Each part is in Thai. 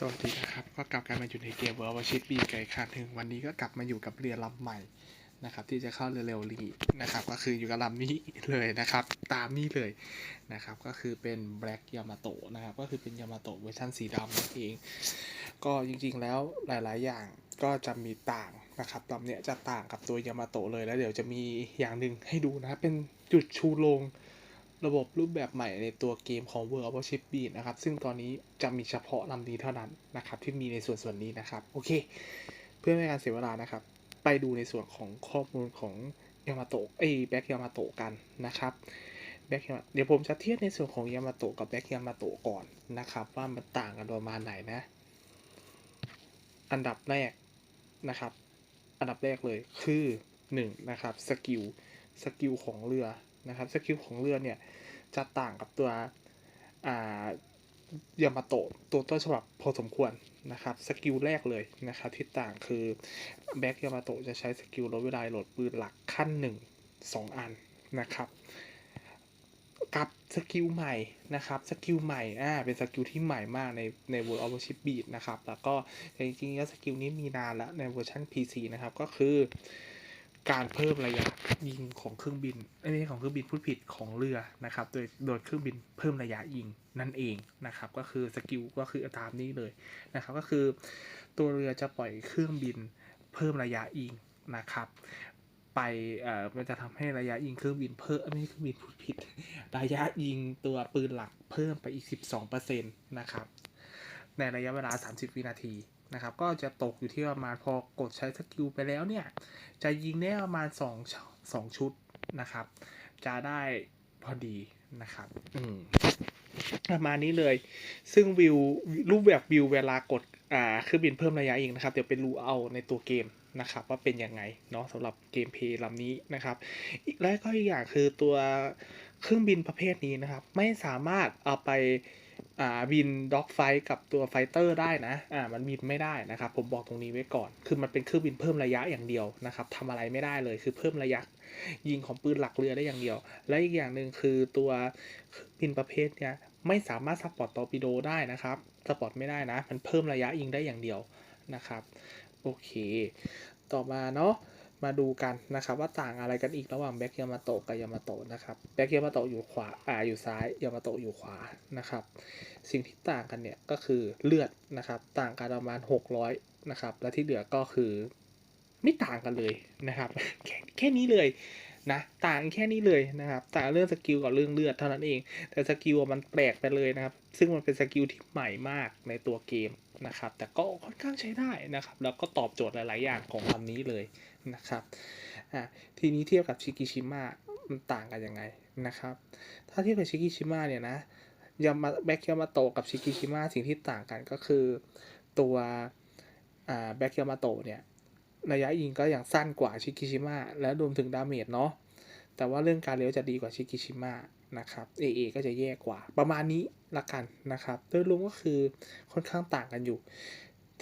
สวัสดีนะครับ ก็กลับกันมาอยู่ในเกมเวอร์วชิปปีไก่ขาดถึงวันนี้ก็กลับมาอยู่กับเรือลำใหม่นะครับ ที่จะเข้าเรือเร็วลีนะครับ ก็คืออยู่กับลำนี้เลยนะครับ ตามนี้เลยนะครับ ก็คือเป็น Black Yamato นะครับ ก็คือเป็น Yamato เวอร์ชันสีดำนั่นเอง ก็จริงๆแล้วหลายๆ อย่างก็จะมีต่างนะครับลำเนี้ยจะต่างกับตัวยามาโตะเลยแล้วเดี๋ยวจะมีอย่างหนึ่งให้ดูนะครับเป็นจุดชูโรง ระบบรูปแบบใหม่ในตัวเกมของ World of Warship Beat นะครับ ซึ่งตอนนี้จะมีเฉพาะลำนี้เท่านั้นนะครับ ที่มีในส่วนส่วนนี้นะครับ โอเค เพื่อไม่ให้การเสียเวลานะครับ ไปดูในส่วนของข้อมูลของยามาโตะเอ้แบ็กยามาโตะกันนะครับแบ็กเดี๋ยวผมจะเทียบในส่วนของยามาโตะกับแบ็กยามาโตะก่อนนะครับ ว่ามันต่างกันประมาณไหนนะ อันดับแรกนะครับ อันดับแรกเลยคือ1นะครับสกิลสกิลของเรือ นะครับสกิลของเรือเนี่ยจะต่างกับตัวยามาโตะตัวต้นฉบับพอสมควรนะครับสกิลแรกเลยนะครับที่ต่างคือแบ็กยามาโตะจะใช้สกิลลดเวลาโหลดปืนหลักขั้น 1 2 อันนะครับกับสกิลใหม่นะครับสกิลใหม่อ่าเป็นสกิลที่ใหม่มากในใน World of Warship Beat นะครับแล้วก็จริงๆแล้วสกิลนี้มีนานแล้วในเวอร์ชัน PC นะครับก็คือ การเพิ่มระยะยิงของเครื่องบินไม่ใช่ของเครื่องบินพูดผิดของเรือนะครับ โดยโดยเครื่องบินเพิ่มระยะยิงนั่นเองนะครับ ก็คือสกิลก็คือตามนี้เลยนะครับ ก็คือ ตัวเรือจะปล่อยเครื่องบินเพิ่มระยะยิงนะครับ ไปเอ่อมันจะทำให้ระยะยิงเครื่องบินเพิ่มไม่ใช่เครื่องบินพูดผิด ระยะยิงตัวปืนหลักเพิ่มไปอีก 12%นะครับในระยะเวลา 30 วินาที นะครับ ก็จะตกอยู่ที่ประมาณพอกดใช้สกิลไปแล้วเนี่ย จะยิงได้ประมาณ2 2ชุดนะครับ จะได้พอดีนะครับอืมประมาณนี้เลย ซึ่งวิวรูปแบบวิวเวลากดอ่าเครื่องบินเพิ่มระยะเองนะครับ เดี๋ยวเป็นรูเอาในตัวเกมนะครับ ว่าเป็นยังไงเนาะสำหรับเกมเพลย์ลำนี้นะครับอีกและก็อีกอย่างคือตัว เครื่องบินประเภทนี้นะครับ ไม่สามารถเอาไปบินด็อกไฟกับตัวไฟเตอร์ได้นะอ่ามันบินไม่ได้นะครับ ผมบอกตรงนี้ไว้ก่อน คือมันเป็นเครื่องบินเพิ่มระยะอย่างเดียวนะครับทำอะไรไม่ได้เลย คือเพิ่มระยะยิงของปืนหลักเรือได้อย่างเดียว และอีกอย่างหนึ่งคือตัวเครื่องบินประเภทเนี้ยไม่สามารถสปอร์ตตอร์ปิโดได้นะครับสปอร์ตไม่ได้นะ มันเพิ่มระยะยิงได้อย่างเดียวนะครับ โอเค ต่อมาเนาะ มาดูกันนะครับ ว่าต่างอะไรกันอีกระหว่างแบ็กยามาโตะกับยามาโตะนะครับแบ็กยามาโตะอยู่ขวาอ่าอยู่ซ้ายยามาโตะอยู่ขวานะครับ สิ่งที่ต่างกันเนี่ยก็คือเลือดนะครับ ต่างกันประมาณ 600นะครับ และที่เหลือก็คือไม่ต่างกันเลยนะครับแค่แค่นี้เลยนะต่างแค่นี้เลยนะครับ ต่างเรื่องสกิลกับเรื่องเลือดเท่านั้นเอง แต่สกิลมันแปลกไปเลยนะครับ ซึ่งมันเป็นสกิลที่ใหม่มากในตัวเกม นะครับ แต่ก็ค่อนข้างใช้ได้นะครับ แล้วก็ตอบโจทย์หลาย ๆ อย่างของลำนี้เลยนะครับอะทีนี้เทียบกับชิกิชิมะมันต่างกันยังไงนะครับ ถ้าเทียบกับชิกิชิมะเนี่ยนะยามาแบ็กยามาโตกับชิกิชิมะสิ่งที่ต่างกันก็คือตัวอ่าแบ็กยามาโตเนี่ยระยะยิงก็อย่างสั้นกว่าชิกิชิมะและรวมถึงดาเมจเนาะแต่ว่าเรื่องการเลี้ยวจะดีกว่าชิกิชิมะ นะครับ AA ก็จะแย่กว่าประมาณนี้ละกันนะครับโดยรวมก็คือค่อนข้างต่างกันอยู่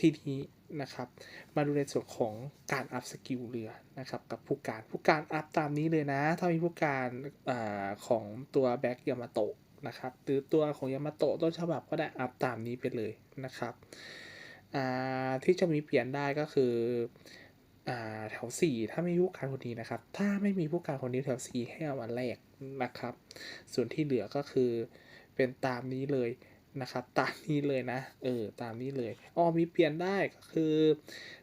ทีนี้นะครับมาดูในส่วนของการอัพสกิลเรือนะครับกับผู้การผู้การอัพตามนี้เลยนะ ถ้ามีผู้การอาของตัวแบ็กยามาโตะนะครับหรือตัวของยามาโตะต้นฉบับก็ได้อัพตามนี้ไปเลยนะครับที่จะมีเปลี่ยนได้ก็คือแถว 4 ถ้าไม่มีผู้การคนนี้นะครับ ถ้าไม่มีผู้การคนนี้แถว 4 ให้เอามาแรก นะครับ ส่วนที่เหลือก็คือเป็นตามนี้เลยนะครับ ตามนี้เลยนะ เออ ตามนี้เลยอ๋อมีเปลี่ยนได้ก็คือ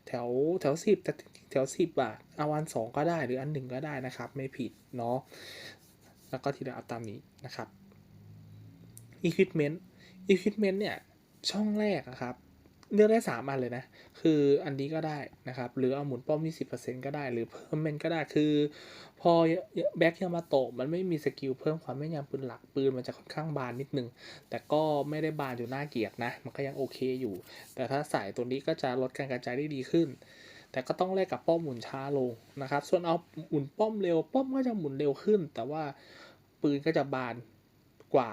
แถวแถว10แต่จริงๆแถว10อะเอาอัน2ก็ได้หรืออัน1ก็ได้นะครับ ไม่ผิดเนาะ แล้วก็ทีเดียวเอาตามนี้นะครับ equipment equipment เนี่ยช่องแรกอะครับ เลือกได้ 3 อันเลยนะ คืออันนี้ก็ได้นะครับ หรือเอาหมุนป้อม 20%ก็ได้ หรือเพิ่มเมนก็ได้ คือ พอแบ็กยามาโตะมันไม่มีสกิลเพิ่มความแม่นยำปืนหลัก ปืนมันจะค่อนข้างบานนิดนึง แต่ก็ไม่ได้บานอยู่หน่าเกียดนะ มันก็ยังโอเคอยู่ แต่ถ้าใส่ตัวนี้ก็จะลดการกระจายได้ดีขึ้น แต่ก็ต้องแลกกับป้อมหมุนช้าลงนะครับ ส่วนเอาหมุนป้อมเร็ว ป้อมก็จะหมุนเร็วขึ้น แต่ว่าปืนก็จะบานกว่า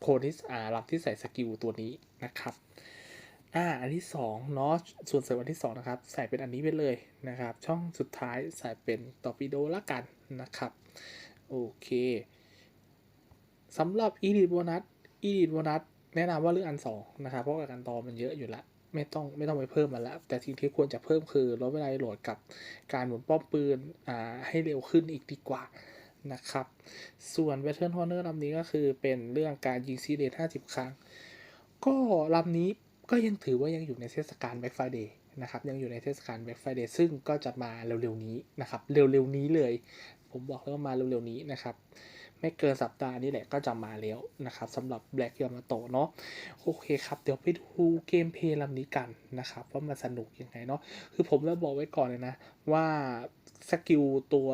โคนที่อ่ารับที่ใส่สกิลตัวนี้นะครับ อ่าอันที่สองเนาะส่วนเสริมอันที่สองนะครับ ใส่เป็นอันนี้ไปเลยนะครับ ช่องสุดท้ายใส่เป็นตอร์ปิโดละกันนะครับ โอเคสำหรับ Elite Bonus Elite Bonus แนะนำว่าเลือกอันสองนะครับ เพราะการตอมันเยอะอยู่ล้วไม่ต้องไม่ต้องไปเพิ่มมันแล้ว แต่สิ่งที่ควรจะเพิ่มคือลดเวลาโหลดกับการหมุนป้อมปืนอ่าให้เร็วขึ้นอีกดีกว่านะครับ ส่วน Battle Horner ลำนี้ก็คือเป็นเรื่องการยิงซีเดท50 ครั้ง ก็ลำนี้ ก็ยังถือว่ายังอยู่ในเทศกาล Black Friday นะครับยังอยู่ในเทศกาล Black Friday ซึ่งก็จะมาเร็วๆนี้นะครับเร็วๆนี้เลย ผมบอกเลยว่ามาเร็วๆนี้นะครับไม่เกินสัปดาห์นี้แหละก็จะมาแล้วนะครับสำหรับ Black Yamato เนาะโอเคครับ เดี๋ยวไปดูเกมเพลย์ลำนี้กันนะครับว่ามันสนุกยังไงเนาะคือผมแล้วบอกไว้ก่อนเลยนะว่าสกิลตัว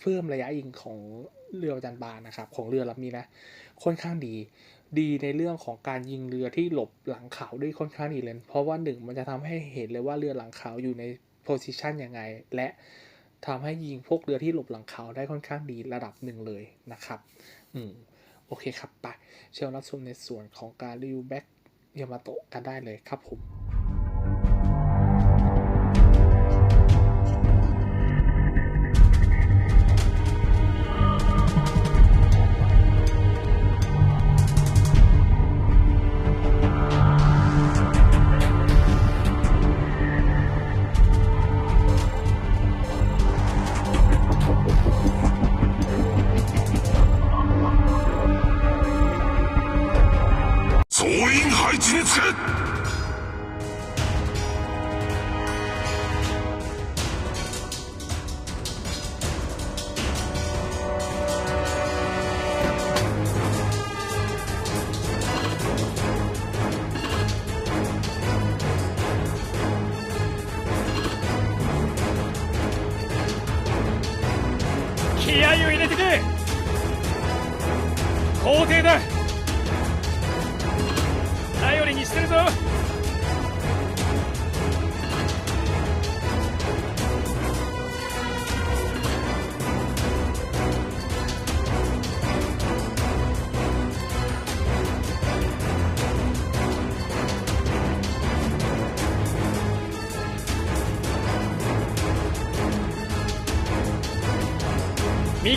เพิ่มระยะยิงของเรือจันบานนะครับของเรือลำนี้นะค่อนข้างดี ดีในเรื่องของการยิงเรือที่หลบหลังเขาด้วยค่อนข้างดีเลยเพราะว่าหนึ่งมันจะทำให้เห็นเลยว่าเรือหลังเขาอยู่ในโพซิชันยังไง และทำให้ยิงพวกเรือที่หลบหลังเขาได้ค่อนข้างดีระดับหนึ่งเลยนะครับ อืมโอเคครับไปเชิญรับชมในส่วนของการรีวิวแบ็กยามาโตะกันได้เลยครับผม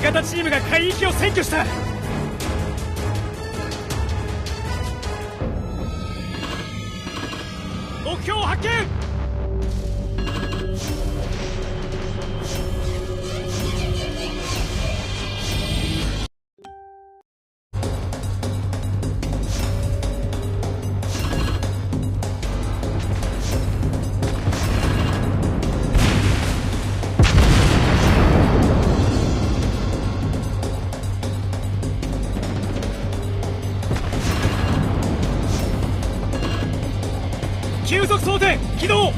味方チームが海域を占拠した。目標を発見。起動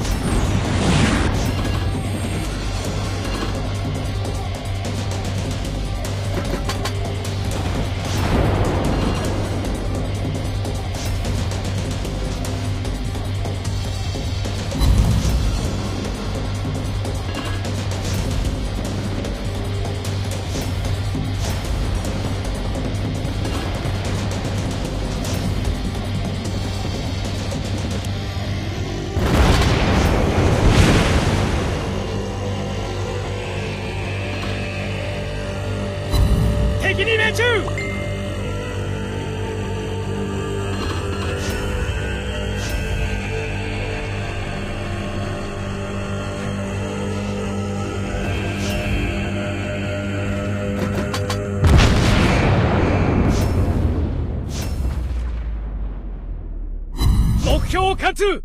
カツ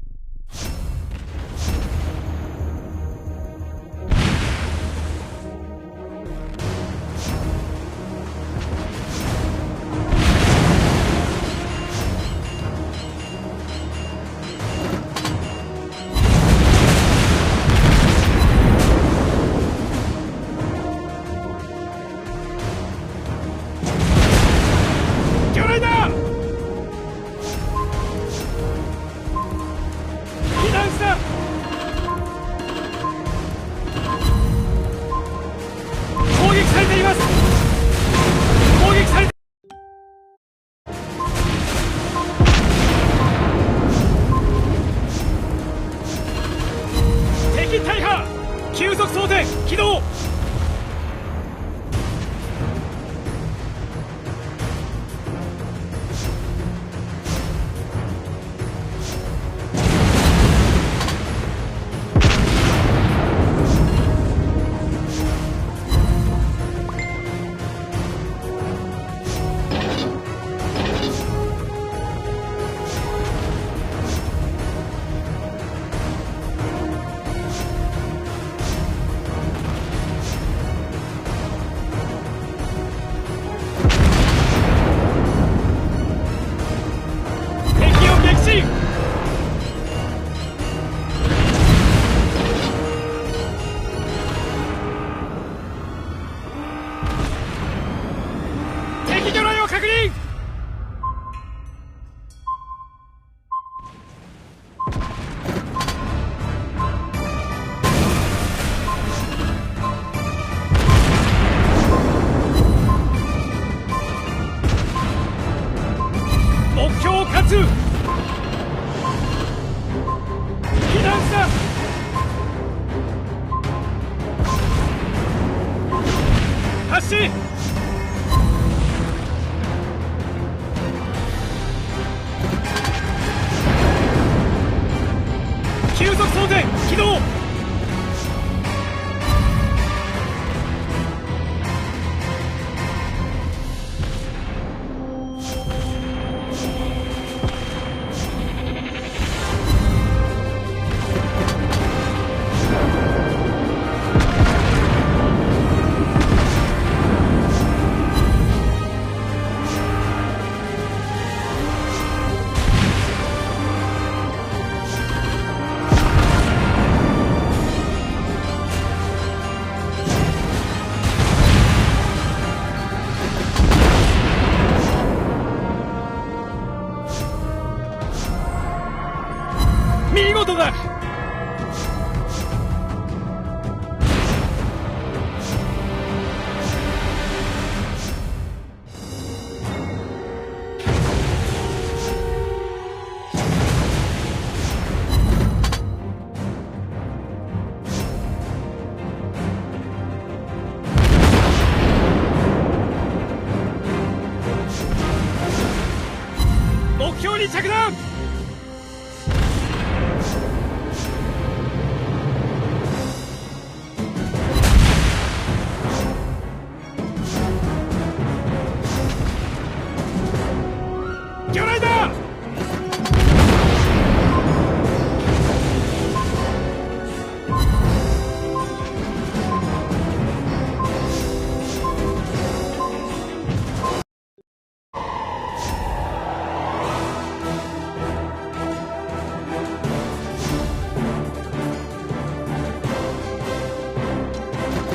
されています。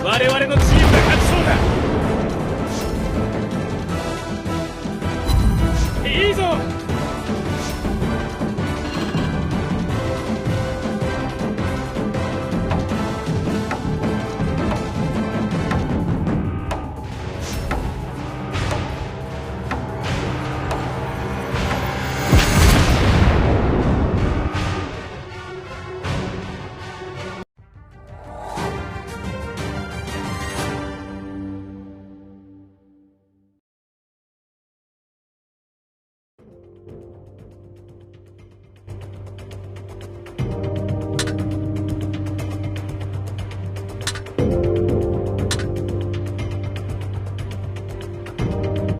我々の